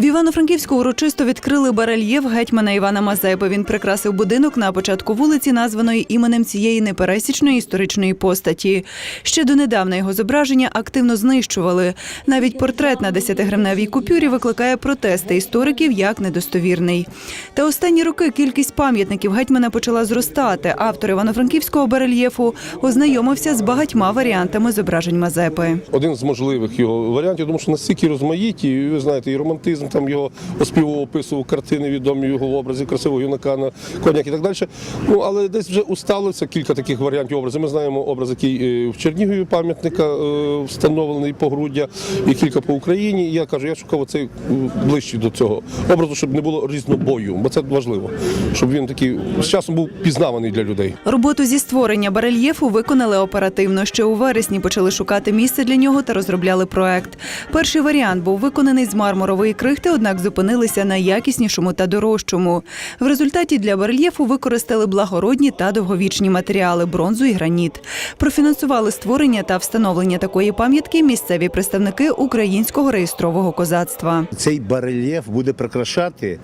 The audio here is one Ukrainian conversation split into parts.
В Івано-Франківську урочисто відкрили барельєф гетьмана Івана Мазепи. Він прикрасив будинок на початку вулиці, названої іменем цієї непересічної історичної постаті. Ще донедавна його зображення активно знищували. Навіть портрет на 10-гривневій купюрі викликає протести істориків як недостовірний. Та останні роки кількість пам'ятників гетьмана почала зростати. Автор івано-франківського барельєфу ознайомився з багатьма варіантами зображень Мазепи. один з можливих його варіантів, тому що настільки розмаїті, ви знаєте, і романтизм там його оспівував, описував картини відомі його в образі красивого юнака на конях і так далі. Ну але десь вже усталося кілька таких варіантів образів. Ми знаємо образ, який е, в Чернігові пам'ятника е, встановлений погруддя, і кілька по Україні. І я кажу, я шукав оцей м, ближчий до цього образу, щоб не було різнобою, бо це важливо, щоб він такий з часом був пізнаваний для людей. Роботу зі створення барельєфу виконали оперативно. Ще у вересні почали шукати місце для нього та розробляли проект. Перший варіант був виконаний з мармурової крихти, однак зупинилися на якіснішому та дорожчому. В результаті для барельєфу використали благородні та довговічні матеріали бронзу і граніт. Профінансували створення та встановлення такої пам'ятки місцеві представники українського реєстрового козацтва. Цей барельєф буде прикрашати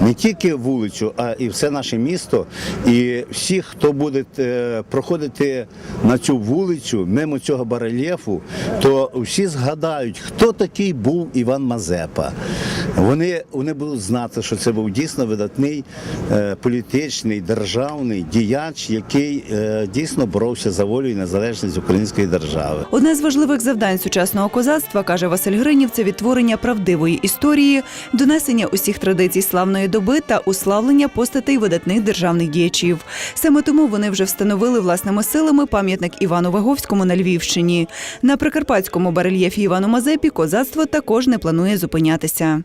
не тільки вулицю, а і все наше місто. І всі, хто буде е, проходити на цю вулицю мимо цього барельєфу, то всі згадають, хто такий був Іван Мазепа. Вони, вони будуть знати, що це був дійсно видатний е, політичний державний діяч, який е, дійсно боровся за волю і незалежність української держави. Одне з важливих завдань сучасного козацтва, каже Василь Гринів, це відтворення правдивої історії, донесення усіх традицій славної доби та уславлення постатей видатних державних діячів. Саме тому вони вже встановили власними силами пам'ятник Івану Ваговському на Львівщині. На прикарпатському барельєфі Івану Мазепі козацтво також не планує зупинятися.